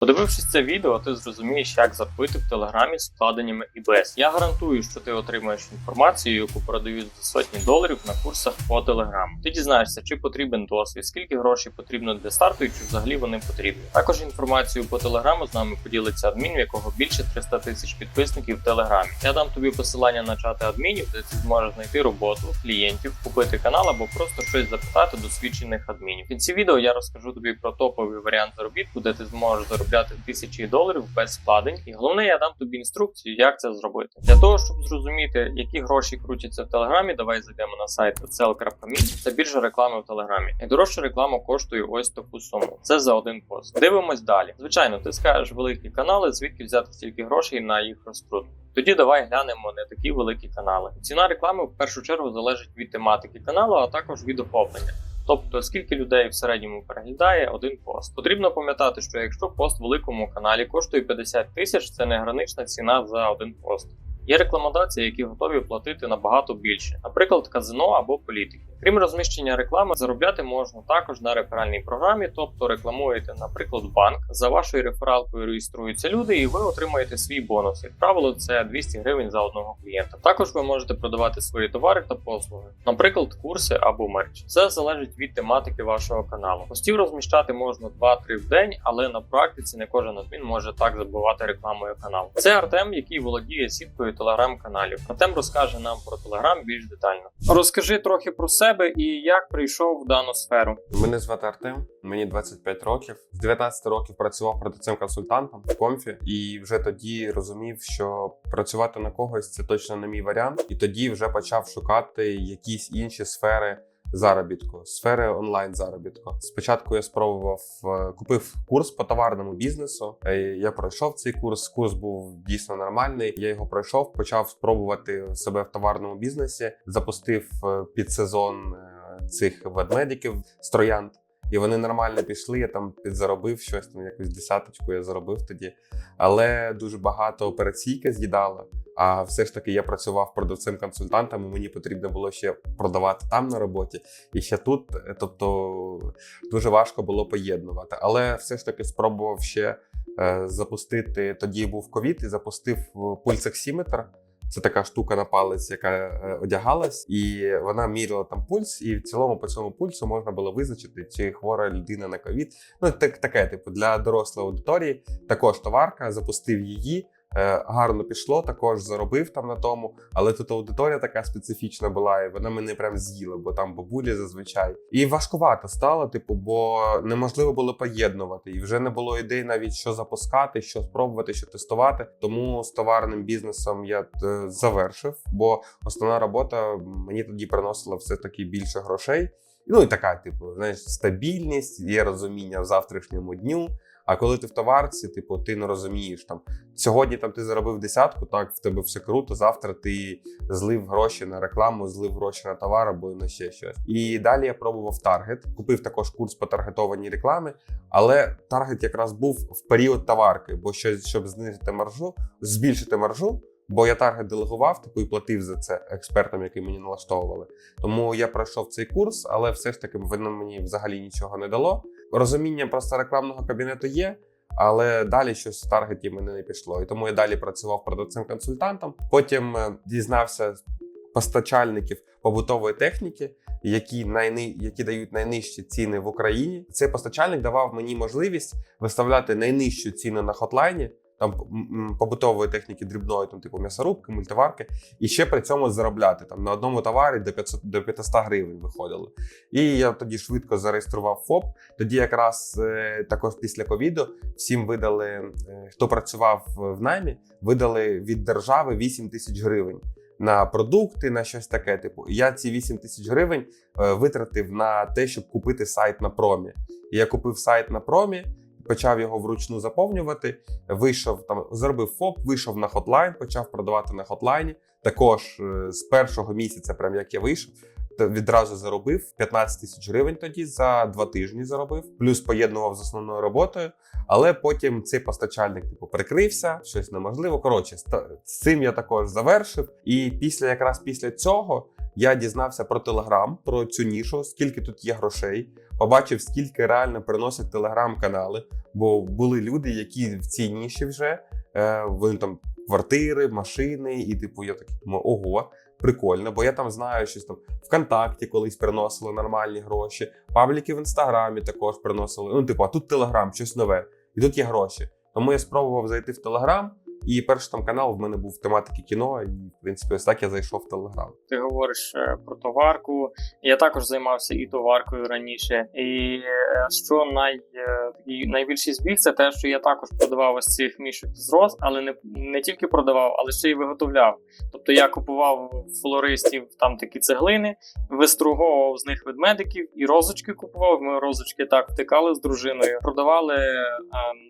Подивившись це відео, ти зрозумієш, як заробити в телеграмі з вкладеннями IBS. Я гарантую, що ти отримаєш інформацію, яку продають за сотні доларів на курсах по телеграму. Ти дізнаєшся, чи потрібен досвід, скільки грошей потрібно для старту і чи взагалі вони потрібні. Також інформацію по телеграму з нами поділиться адмін, в якого більше 300 тисяч підписників в телеграмі. Я дам тобі посилання на чати адмінів, де ти зможеш знайти роботу, клієнтів, купити канал або просто щось запитати досвідчених адмінів. В кінці відео я розкажу тобі про топовий варіант заробітку, де ти зможеш заробляти тисячі доларів без вкладень. І головне, я дам тобі інструкцію, як це зробити. Для того, щоб зрозуміти, які гроші крутяться в телеграмі, давай зайдемо на сайт sell.me. Це біржа реклами в телеграмі. Найдорожча реклама коштує ось таку суму. Це за один пост. Дивимось далі. Звичайно, ти скажеш великі канали, звідки взяти стільки грошей на їх розкрутку. Тоді давай глянемо не такі великі канали. Ціна реклами в першу чергу залежить від тематики каналу, а також від охоплення. Тобто, скільки людей в середньому переглядає один пост. Потрібно пам'ятати, що якщо пост великому каналі коштує 50 тисяч, це не гранична ціна за один пост. Є рекламодавці, які готові платити набагато більше, наприклад, казино або політики. Крім розміщення реклами, заробляти можна також на реферальній програмі, тобто рекламуєте, наприклад, банк. За вашою рефералкою реєструються люди, і ви отримаєте свій бонус. Як правило, це 200 гривень за одного клієнта. Також ви можете продавати свої товари та послуги, наприклад, курси або мерч. Це залежить від тематики вашого каналу. Постів розміщати можна 2-3 в день, але на практиці не кожен адмін може так забивати рекламою канал. Це Артем, який володіє сіткою телеграм-каналів. Артем розкаже нам про телеграм більш детально. Розкажи трохи про себе і як прийшов в дану сферу. Мене звати Артем, мені 25 років. З 19 років працював продавцем консультантом в комфі, і вже тоді розумів, що працювати на когось це точно не мій варіант. І тоді вже почав шукати якісь інші сфери. Заробітку, сфери онлайн заробітку. Спочатку я спробував е, купив курс по товарному бізнесу. Е, Я пройшов цей курс. Курс був дійсно нормальний. Я його пройшов, почав спробувати себе в товарному бізнесі. Запустив е, під сезон цих ведмедиків з троянд. І вони нормально пішли. Я там підзаробив щось там, якусь десяточку я заробив тоді. Але дуже багато операційки з'їдало. А все ж таки я працював продавцем-консультантом, і мені потрібно було ще продавати там на роботі і ще тут. Тобто дуже важко було поєднувати. Але все ж таки спробував ще е, запустити. Тоді був ковід і запустив е, пульсоксиметр. Це така штука на палець, яка е, одягалась, і вона міряла там пульс, і в цілому по цьому пульсу можна було визначити, чи хвора людина на ковід. Ну так таке, типу, для дорослої аудиторії. Також товарка, запустив її. Е, гарно пішло, також заробив там на тому. Але тут аудиторія така специфічна була, і вона мене прям з'їла, бо там бабулі зазвичай. І важкувато стало, типу, бо неможливо було поєднувати. І вже не було ідей навіть що запускати, що спробувати, що тестувати. Тому з товарним бізнесом я е, завершив, бо основна робота мені тоді приносила все таки більше грошей. Ну і така, типу, знаєш, стабільність, є розуміння в завтрашньому дню. А коли ти в товарці, типу, ти не розумієш там сьогодні там ти заробив десятку, так в тебе все круто. Завтра ти злив гроші на рекламу, злив гроші на товар або на ще щось. І далі я пробував таргет. Купив також курс по таргетованій рекламі, але таргет якраз був в період товарки, бо щось, щоб знизити маржу, збільшити маржу. Бо я таргет делегував типу, і платив за це експертам, які мені налаштовували. Тому я пройшов цей курс, але все ж таки воно мені взагалі нічого не дало. Розуміння просто рекламного кабінету є, але далі щось в таргеті мене не пішло. І тому я далі працював продавцем-консультантом. Потім е, дізнався постачальників побутової техніки, які найни... які дають найнижчі ціни в Україні. Цей постачальник давав мені можливість виставляти найнижчу ціну на хотлайні. Там побутової техніки дрібної, там типу м'ясорубки, мультиварки, і ще при цьому заробляти там на одному товарі до 500 до 500 гривень виходило. І я тоді швидко зареєстрував ФОП. Тоді, якраз е, також після ковіду, всім видали, е, хто працював в наймі, видали від держави 8 тисяч гривень. На продукти, на щось таке. Типу, я ці 8 тисяч гривень е, витратив на те, щоб купити сайт на промі. Я купив сайт на промі, почав його вручну заповнювати. Вийшов там, зробив ФОП, вийшов на хотлайн, почав продавати на хотлайні. Також е, з першого місяця, прям як я вийшов, то відразу заробив 15 тисяч гривень тоді за два тижні заробив, плюс поєднував з основною роботою. Але потім цей постачальник типу прикрився, щось неможливо. Коротше, з цим я також завершив. І після якраз після цього я дізнався про Телеграм, про цю нішу, скільки тут є грошей. Побачив, скільки реально приносять телеграм-канали, бо були люди, які в цій ніші вже е, вони там квартири, машини, і типу, я такий думаю, ого. Прикольно, бо я там знаю, щось там ВКонтакті колись приносили нормальні гроші, пабліки в інстаграмі також приносили. Ну, типу, а тут Телеграм, щось нове, і тут є гроші. Тому я спробував зайти в Телеграм, і перший там канал в мене був тематики кіно, і в принципі, ось так я зайшов в Телеграм. Ти говориш е, про товарку. Я також займався і товаркою раніше. І е, що най, е, найбільший збіг, це те, що я також продавав ось цих мішок з роз, але не, не тільки продавав, але ще й виготовляв. Тобто я купував флористів там такі цеглини, виструговував з них ведмедиків і розочки купував. Ми розочки так втикали з дружиною. Продавали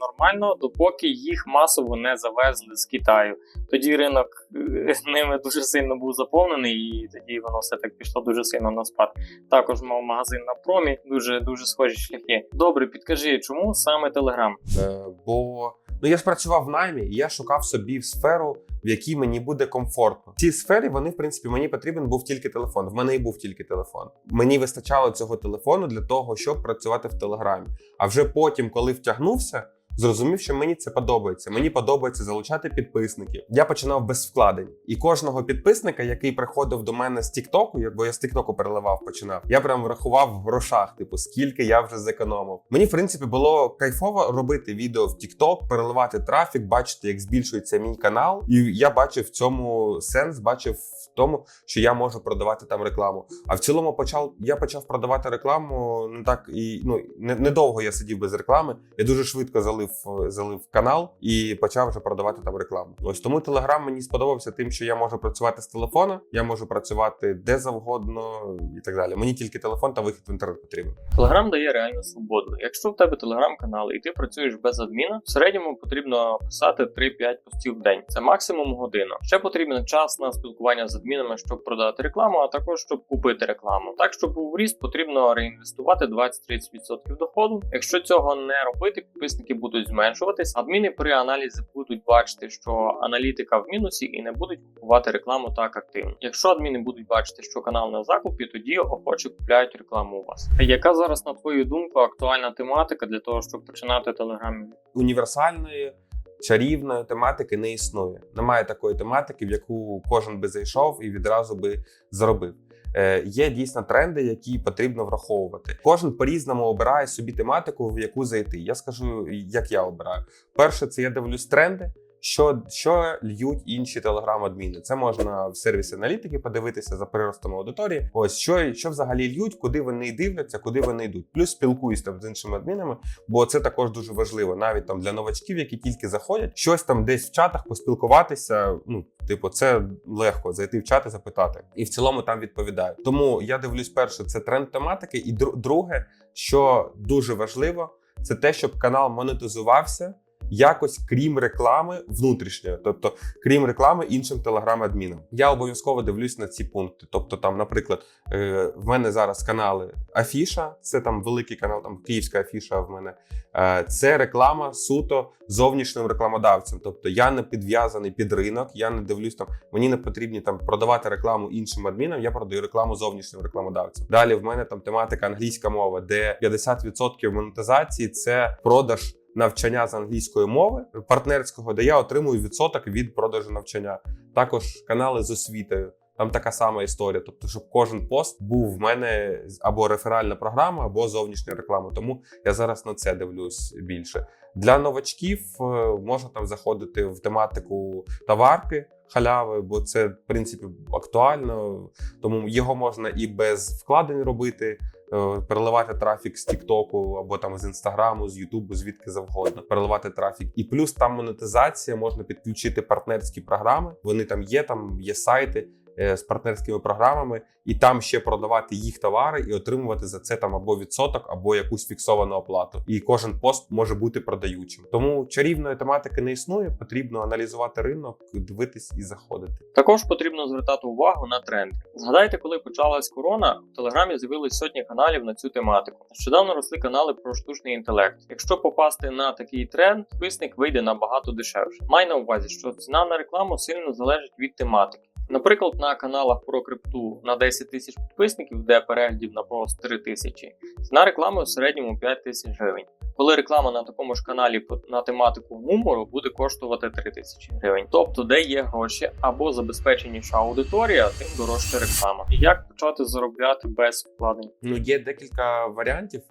нормально, допоки їх масово не завезли з Китаю. Тоді ринок е, ними дуже сильно був заповнений, і тоді воно все так пішло дуже сильно на спад. Також мав магазин на промі, дуже дуже схожі шляхи. Добре, підкажи, чому саме Телеграм? Е, бо ну я ж працював в наймі, і я шукав собі сферу, в якій мені буде комфортно. В цій сфері вони, в принципі, мені потрібен був тільки телефон. В мене і був тільки телефон. Мені вистачало цього телефону для того, щоб працювати в телеграмі. А вже потім, коли втягнувся. Зрозумів, що мені це подобається. Мені подобається залучати підписників. Я починав без вкладень, і кожного підписника, який приходив до мене з Тіктоку, бо я з Тіктоку переливав, починав. Я прям врахував в грошах, типу, скільки я вже зекономив. Мені, в принципі, було кайфово робити відео в Тікток, переливати трафік, бачити, як збільшується мій канал. І я бачив в цьому сенс, бачив тому, що я можу продавати там рекламу. А в цілому почав я почав продавати рекламу не так і ну не, недовго я сидів без реклами. Я дуже швидко залив залив канал і почав вже продавати там рекламу. Ось тому Телеграм мені сподобався тим, що я можу працювати з телефона, я можу працювати де завгодно і так далі. Мені тільки телефон та вихід в інтернет потрібен. Телеграм дає реальну свободу. Якщо в тебе телеграм-канал і ти працюєш без адміна, в середньому потрібно писати 3-5 постів в день. Це максимум година. Ще потрібен час на спілкування з адмінами, щоб продати рекламу, а також щоб купити рекламу. Так, щоб був ріст, потрібно реінвестувати 20-30% доходу. Якщо цього не робити, підписники будуть зменшуватись. Адміни при аналізі будуть бачити, що аналітика в мінусі і не будуть купувати рекламу так активно. Якщо адміни будуть бачити, що канал на закупі, тоді охоче купляють рекламу у вас. Яка зараз, на твою думку, актуальна тематика для того, щоб починати телеграмі? Універсальної. Чарівної тематики не існує. Немає такої тематики, в яку кожен би зайшов і відразу би заробив. Е, Є дійсно тренди, які потрібно враховувати. Кожен по-різному обирає собі тематику, в яку зайти. Я скажу, як я обираю. Перше, це я дивлюсь тренди. Що що льють інші телеграм-адміни? Це можна в сервісі аналітики подивитися за приростом аудиторії. Ось що що взагалі льють, куди вони дивляться, куди вони йдуть. Плюс спілкуюсь там з іншими адмінами, бо це також дуже важливо, навіть там для новачків, які тільки заходять, щось там десь в чатах поспілкуватися. Ну, типу, це легко зайти в чат і запитати, і в цілому там відповідають. Тому я дивлюсь, перше, це тренд тематики, і друге, що дуже важливо, це те, щоб канал монетизувався якось крім реклами внутрішньої, тобто крім реклами іншим телеграм-адмінам. Я обов'язково дивлюсь на ці пункти. Тобто, там, наприклад, е, в мене зараз канали Афіша, це там великий канал, там Київська Афіша. В мене е, це реклама суто зовнішнім рекламодавцям. Тобто я не підв'язаний під ринок, я не дивлюсь там. Мені не потрібні там продавати рекламу іншим адмінам. Я продаю рекламу зовнішнім рекламодавцям. Далі в мене там тематика англійська мова, де 50% монетизації це продаж навчання з англійської мови партнерського, де я отримую відсоток від продажу навчання. Також канали з освітою. Там така сама історія. Тобто, щоб кожен пост був в мене або реферальна програма, або зовнішня реклама. Тому я зараз на це дивлюсь більше. Для новачків е, можна там заходити в тематику товарки халяви, бо це в принципі актуально. Тому його можна і без вкладень робити. Е, переливати трафік з Тіктоку або там з інстаграму, з Ютубу, звідки завгодно, переливати трафік. І плюс там монетизація можна підключити партнерські програми. Вони там є, там є сайти. Е, з партнерськими програмами, і там ще продавати їх товари і отримувати за це там або відсоток, або якусь фіксовану оплату. І кожен пост може бути продаючим. Тому чарівної тематики не існує. Потрібно аналізувати ринок, дивитись і заходити. Також потрібно звертати увагу на тренди. Згадайте, коли почалась корона, в телеграмі з'явились сотні каналів на цю тематику. Нещодавно росли канали про штучний інтелект. Якщо попасти на такий тренд, підписник вийде набагато дешевше. Май на увазі, що ціна на рекламу сильно залежить від тематики. Наприклад, на каналах про крипту на 10 тисяч підписників, де переглядів на пост 3 тисячі, ціна реклами у середньому 5 тисяч гривень. Коли реклама на такому ж каналі на тематику гумору буде коштувати 3 тисячі гривень. Тобто, де є гроші або забезпеченіша аудиторія, тим дорожча реклама. Як почати заробляти без вкладень? Ну, є декілька варіантів.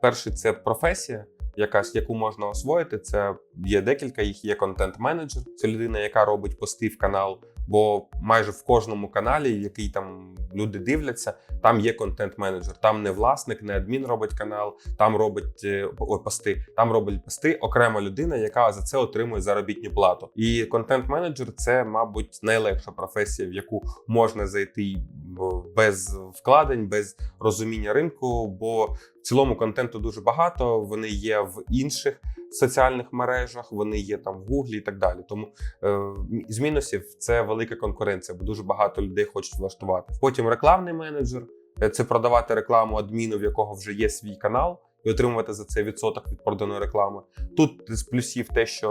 Перший це професія, якась, яку можна освоїти. Це є декілька їх. Є контент-менеджер. Це людина, яка робить пости в канал. Бо майже в кожному каналі, який там люди дивляться, там є контент-менеджер. Там не власник, не адмін робить канал, там робить е, ой, пости. Там робить пости окрема людина, яка за це отримує заробітню плату. І контент-менеджер це, мабуть, найлегша професія, в яку можна зайти без вкладень, без розуміння ринку. Бо цілому контенту дуже багато. Вони є в інших соціальних мережах, вони є там в Гуглі і так далі. Тому е, з мінусів це велика конкуренція, бо дуже багато людей хочуть влаштувати. Потім рекламний менеджер е, це продавати рекламу адміну, в якого вже є свій канал. І отримувати за це відсоток від проданої реклами. Тут з плюсів те, що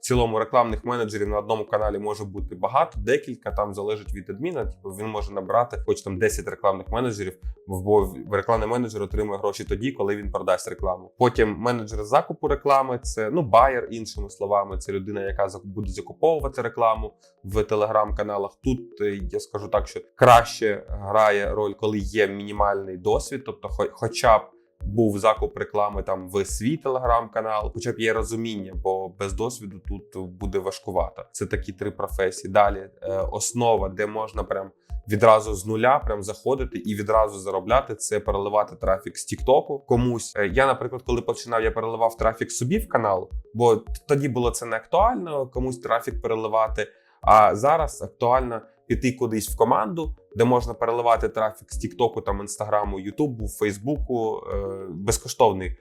в цілому рекламних менеджерів на одному каналі може бути багато, декілька там залежить від адміна. Типу він може набрати хоч там 10 рекламних менеджерів, бо рекламний менеджер отримує гроші тоді, коли він продасть рекламу. Потім менеджер закупу реклами це ну байер, іншими словами, це людина, яка буде закуповувати рекламу в телеграм-каналах. Тут е, я скажу так, що краще грає роль, коли є мінімальний досвід, тобто, хоча б. Був закуп реклами там в свій телеграм-канал, хоча б є розуміння, бо без досвіду тут буде важкувато. Це такі три професії. Далі е, основа, де можна прям відразу з нуля прям заходити і відразу заробляти. Це переливати трафік з Тіктоку комусь. Е, Я, наприклад, коли починав, я переливав трафік собі в канал, бо тоді було це не актуально комусь трафік переливати. А зараз актуально піти кудись в команду, де можна переливати трафік з Тіктоку, там Інстаграму, Ютубу, Фейсбуку, е, безкоштовний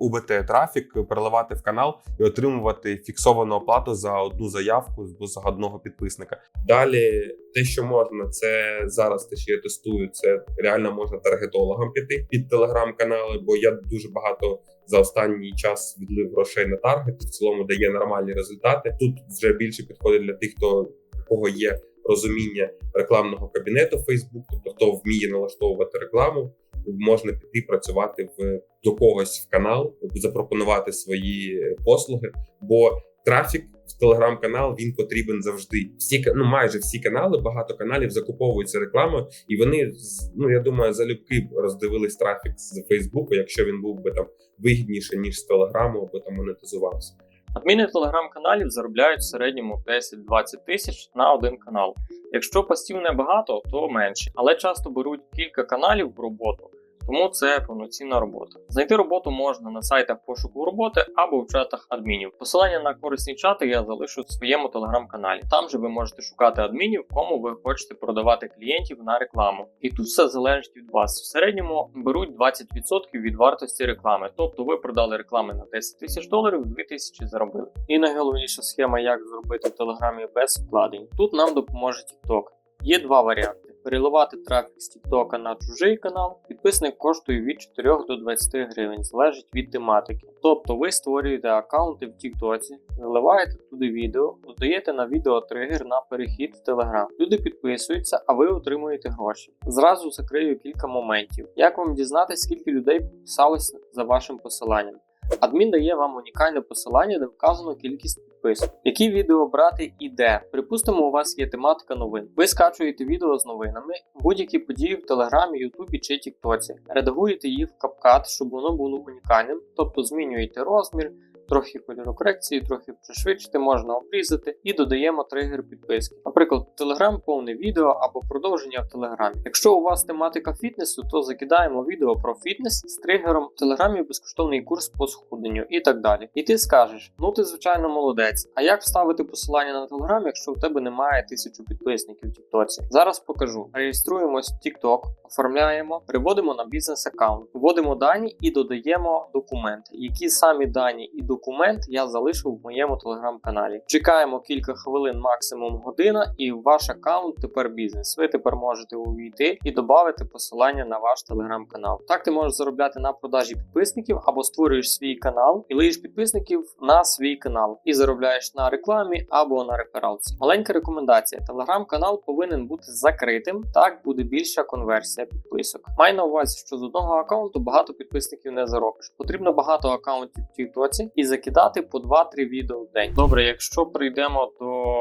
УБТ трафік, переливати в канал і отримувати фіксовану оплату за одну заявку за одного підписника. Далі, те, що можна, це зараз те, що я тестую, це реально можна таргетологам піти під телеграм-канали, бо я дуже багато за останній час відлив грошей на таргет, в цілому дає нормальні результати. Тут вже більше підходить для тих, хто у кого є розуміння рекламного кабінету Facebook, тобто хто вміє налаштовувати рекламу. Можна піти працювати в до когось в канал, запропонувати свої послуги, бо трафік в телеграм-канал він потрібен завжди. Всі ну майже всі канали, багато каналів закуповуються рекламою, і вони ну я думаю, залюбки роздивились трафік з Фейсбуку, якщо він був би там вигідніше ніж з телеграму, або там монетизувався. Адміни телеграм-каналів заробляють в середньому 10-20 тисяч на один канал. Якщо постів небагато, то менше, але часто беруть кілька каналів в роботу, тому це повноцінна робота. Знайти роботу можна на сайтах пошуку роботи або в чатах адмінів. Посилання на корисні чати я залишу в своєму телеграм-каналі. Там же ви можете шукати адмінів, кому ви хочете продавати клієнтів на рекламу. І тут все залежить від вас. В середньому беруть 20% від вартості реклами. Тобто ви продали реклами на 10 тисяч доларів, 2 тисячі заробили. І найголовніша схема, як зробити в телеграмі без вкладень. Тут нам допоможе TikTok. Є два варіанти: переливати трафік з TikTok на чужий канал. Підписник коштує від 4 до 20 гривень, залежить від тематики. Тобто ви створюєте аккаунти в TikTok, заливаєте туди відео, додаєте на відео тригер на перехід в Telegram. Люди підписуються, а ви отримуєте гроші. Зразу закрию кілька моментів. Як вам дізнатися, скільки людей підписалось за вашим посиланням? Адмін дає вам унікальне посилання, де вказано кількість підписок. Які відео брати і де? Припустимо, у вас є тематика новин. Ви скачуєте відео з новинами, будь-які події в Телеграмі, Ютубі чи Тіктоці. Редагуєте їх в капкат, щоб воно було унікальним, тобто змінюєте розмір. Трохи кольорокорекції, трохи пришвидшити, можна обрізати і додаємо тригер підписки. Наприклад, Telegram повне відео або продовження в Телеграмі. Якщо у вас тематика фітнесу, то закидаємо відео про фітнес з тригером в Телеграмі безкоштовний курс по схудненню і так далі. І ти скажеш: ну ти звичайно молодець. А як вставити посилання на Телеграм, якщо в тебе немає тисячу підписників в Тіктоці? Зараз покажу. Реєструємось в TikTok, оформляємо, переводимо на бізнес аккаунт, вводимо дані і додаємо документи. Які самі дані і документи документ я залишив в моєму телеграм-каналі. Чекаємо кілька хвилин, максимум година, і ваш аккаунт тепер бізнес. Ви тепер можете увійти і додати посилання на ваш телеграм-канал. Так ти можеш заробляти на продажі підписників або створюєш свій канал і лиєш підписників на свій канал і заробляєш на рекламі або на рефералці. Маленька рекомендація: телеграм-канал повинен бути закритим. Так буде більша конверсія підписок. Май на увазі, що з одного аккаунту багато підписників не заробиш. Потрібно багато аккаунтів в Тіктоці і закидати по 2-3 відео в день. Добре, якщо прийдемо до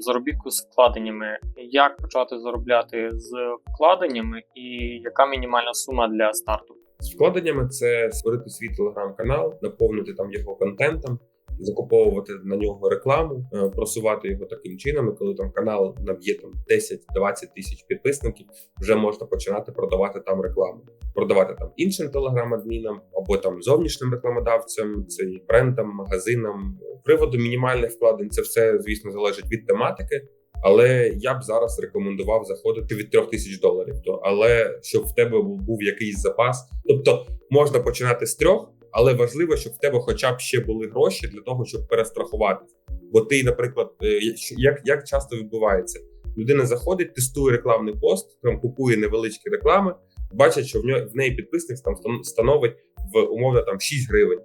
заробітку з вкладеннями, як почати заробляти з вкладеннями, і яка мінімальна сума для старту? З вкладеннями це створити свій телеграм-канал, наповнити там його контентом, закуповувати на нього рекламу, е, просувати його таким чином. І коли там канал наб'є там 10-20 тисяч підписників, вже можна починати продавати там рекламу, продавати там іншим телеграм-адмінам або там зовнішнім рекламодавцям, це і брендам, магазинам. Приводу мінімальних вкладень, це все звісно залежить від тематики. Але я б зараз рекомендував заходити від трьох тисяч доларів. То але щоб в тебе був був якийсь запас, тобто можна починати з трьох, але важливо, щоб в тебе хоча б ще були гроші для того, щоб перестрахуватися. Бо ти, наприклад, е, як, як часто відбувається, людина заходить, тестує рекламний пост, там купує невеличкі реклами, бачить, що в нього в неї підписник там становить в умовно там 6 гривень.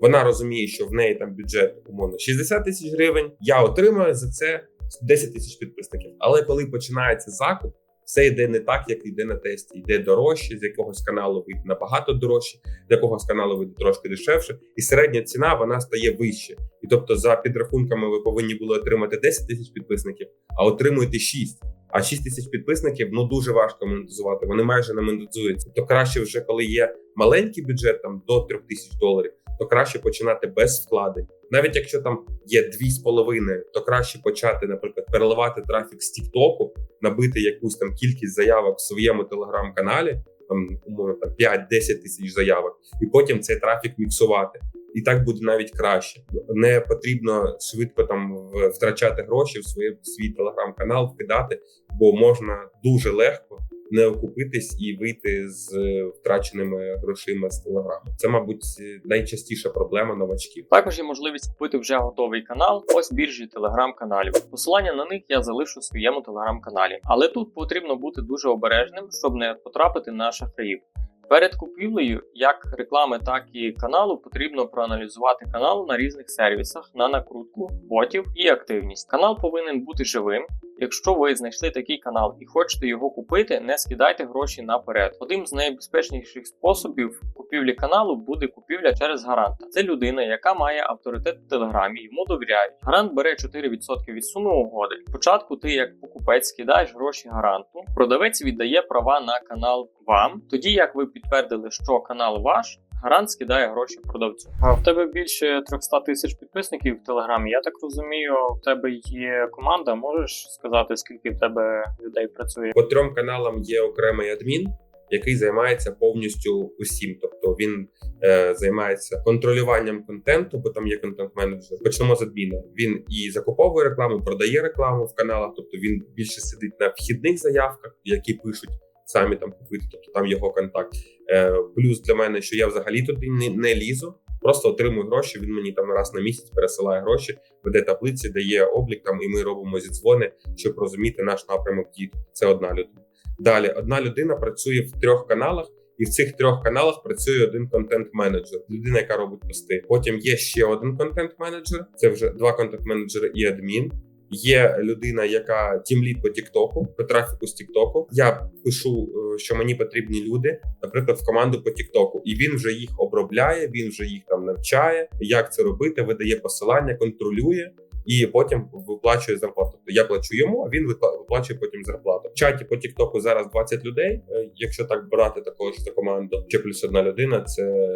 Вона розуміє, що в неї там бюджет умовно 60 тисяч гривень. Я отримаю за це 10 тисяч підписників. Але коли починається закуп, все йде не так, як йде на тесті. Йде дорожче, з якогось каналу вийде набагато дорожче, з якогось каналу вийде трошки дешевше, і середня ціна вона стає вище. І тобто, за підрахунками, ви повинні були отримати 10 тисяч підписників, а отримуєте 6. А 6 тисяч підписників ну дуже важко монетизувати. Вони майже не монетизуються. То краще вже коли є маленький бюджет там до 3 тисяч доларів, то краще починати без вкладень. Навіть якщо там є 2,5, то краще почати, наприклад, переливати трафік з Тіктоку, набити якусь там кількість заявок в своєму телеграм-каналі, там умовно там 5-10 тисяч заявок, і потім цей трафік міксувати. І так буде навіть краще. Не потрібно швидко там втрачати гроші в своє свій телеграм-канал, вкидати, бо можна дуже легко не окупитись і вийти з е, втраченими грошима з телеграму. Це, мабуть, найчастіша проблема новачків. Також є можливість купити вже готовий канал. Ось біржі телеграм-каналів. Посилання на них я залишу в своєму телеграм-каналі. Але тут потрібно бути дуже обережним, щоб не потрапити на шахраїв. Перед купівлею як реклами, так і каналу потрібно проаналізувати канал на різних сервісах на накрутку, ботів і активність. Канал повинен бути живим. Якщо ви знайшли такий канал і хочете його купити, не скидайте гроші наперед. Одним з найбезпечніших способів купівлі каналу буде купівля через гаранта. Це людина, яка має авторитет в телеграмі, йому довіряють. Гарант бере 4% від суми угоди. Спочатку ти, як покупець, скидаєш гроші гаранту. Продавець віддає права на канал вам. Тоді як ви підтвердили, що канал ваш. Гарант скидає гроші продавцю. А в тебе більше 300 тисяч підписників в телеграмі. Я так розумію, в тебе є команда. Можеш сказати, скільки в тебе людей працює? По трьом каналам є окремий адмін, який займається повністю усім. Тобто він е, займається контролюванням контенту, бо там є контент-менеджер. Почнемо з адміна. Він і закуповує рекламу, продає рекламу в каналах. Тобто він більше сидить на вхідних заявках, які пишуть самі там купити, тобто там його контакт. Е, плюс для мене, що я взагалі туди не, не лізу. Просто отримую гроші. Він мені там раз на місяць пересилає гроші, веде таблиці, дає облік там, і ми робимо зідзвони, щоб розуміти наш напрямок дій. Це одна людина. Далі одна людина працює в трьох каналах, і в цих трьох каналах працює один контент-менеджер, людина, яка робить пости. Потім є ще один контент-менеджер. Це вже два контент-менеджери і адмін. Є людина, яка тімлід по Тіктоку, по трафіку з Тіктоку. Я пишу, е, що мені потрібні люди, наприклад, в команду по Тіктоку, і він вже їх обробляє, він вже їх там навчає, як це робити, видає посилання, контролює. І потім виплачує зарплату. Тобто я плачу йому, а він випла- виплачує потім зарплату. В чаті по Тіктоку зараз 20 людей. Е, Якщо так брати також за команду, ще плюс одна людина це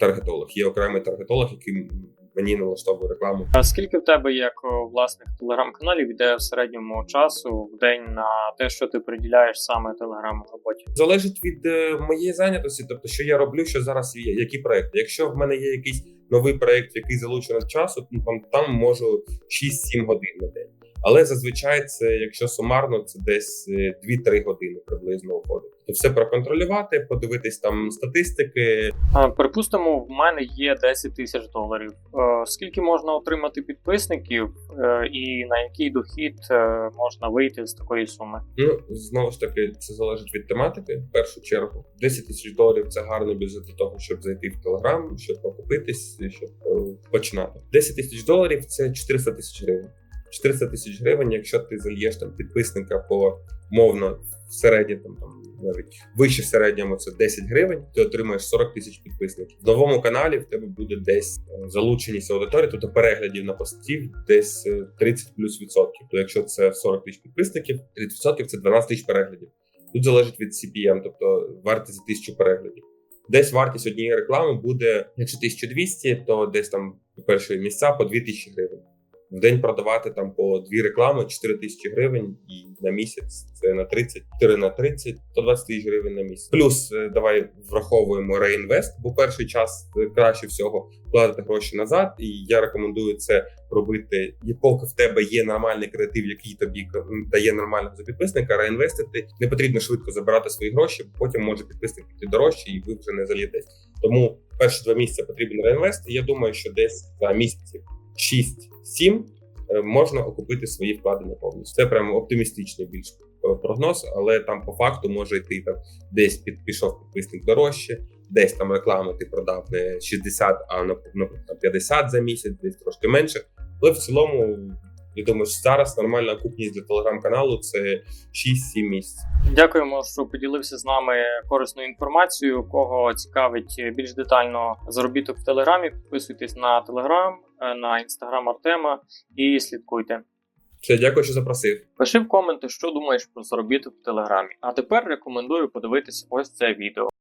таргетолог. Є окремий таргетолог, який мені налаштовує рекламу. А скільки в тебе як о, власник телеграм-каналів йде в середньому часу в день на те, що ти приділяєш саме телеграм роботі? Залежить від е, моєї зайнятості, тобто що я роблю, що зараз є, які проекти. Якщо в мене є якийсь новий проект, який залучено часу, ну, там, там можу 6-7 годин на день. Але зазвичай це, якщо сумарно, це десь е, 2-3 години приблизно уходить. Все проконтролювати, подивитись там статистики. Припустимо, в мене є 10 тисяч доларів. Е, Скільки можна отримати підписників, е, і на який дохід е, можна вийти з такої суми? Ну знову ж таки, це залежить від тематики. В першу чергу, 10 тисяч доларів це гарний бюджет для того, щоб зайти в Телеграм, щоб покупитись, щоб починати. 10 тисяч доларів це 400 тисяч гривень. 400 тисяч гривень, якщо ти зальєш там підписника по мовно в середньо, там, там навіть вище середньому це 10 гривень, ти отримаєш 40 тисяч підписників. В новому каналі в тебе буде десь е, залученість аудиторії, тобто переглядів на постів десь е, 30 плюс відсотків. То якщо це 40 тисяч підписників, 30 відсотків це 12 тисяч переглядів. Тут залежить від CPM, тобто вартість за тисячу переглядів. Десь вартість однієї реклами буде, якщо 1200, то десь там по перші місця по 2000 гривень. В день продавати там по дві реклами 4 тисячі гривень, і на місяць це на 30, 4 на 30, 120 тисяч гривень на місяць. Плюс е, давай враховуємо реінвест, бо перший час е, краще всього вкладати гроші назад. І я рекомендую це робити. І поки в тебе є нормальний креатив, який тобі дає нормального за підписника, реінвестити не потрібно швидко забирати свої гроші, потім може підписник піти дорожче, і ви вже не залітесь. Тому перші два місяці потрібен реінвест. І я думаю, що десь за місяців 6-7 е, можна окупити свої вкладення повністю. Це прямо оптимістичний більш е, прогноз, але там по факту може йти там десь під пішов підписник дорожче, десь там рекламу ти продав не 60, а наприклад 50 за місяць, десь трошки менше. Але в цілому, я думаю, що зараз нормальна окупність для телеграм-каналу це 6-7 місяців. Дякуємо, що поділився з нами корисною інформацією. Кого цікавить більш детально заробіток в Телеграмі, підписуйтесь на Телеграм, е, на інстаграм Артема і слідкуйте. Все, дякую, що запросив. Пиши в коменти, що думаєш про заробіток в Телеграмі. А тепер рекомендую подивитися ось це відео.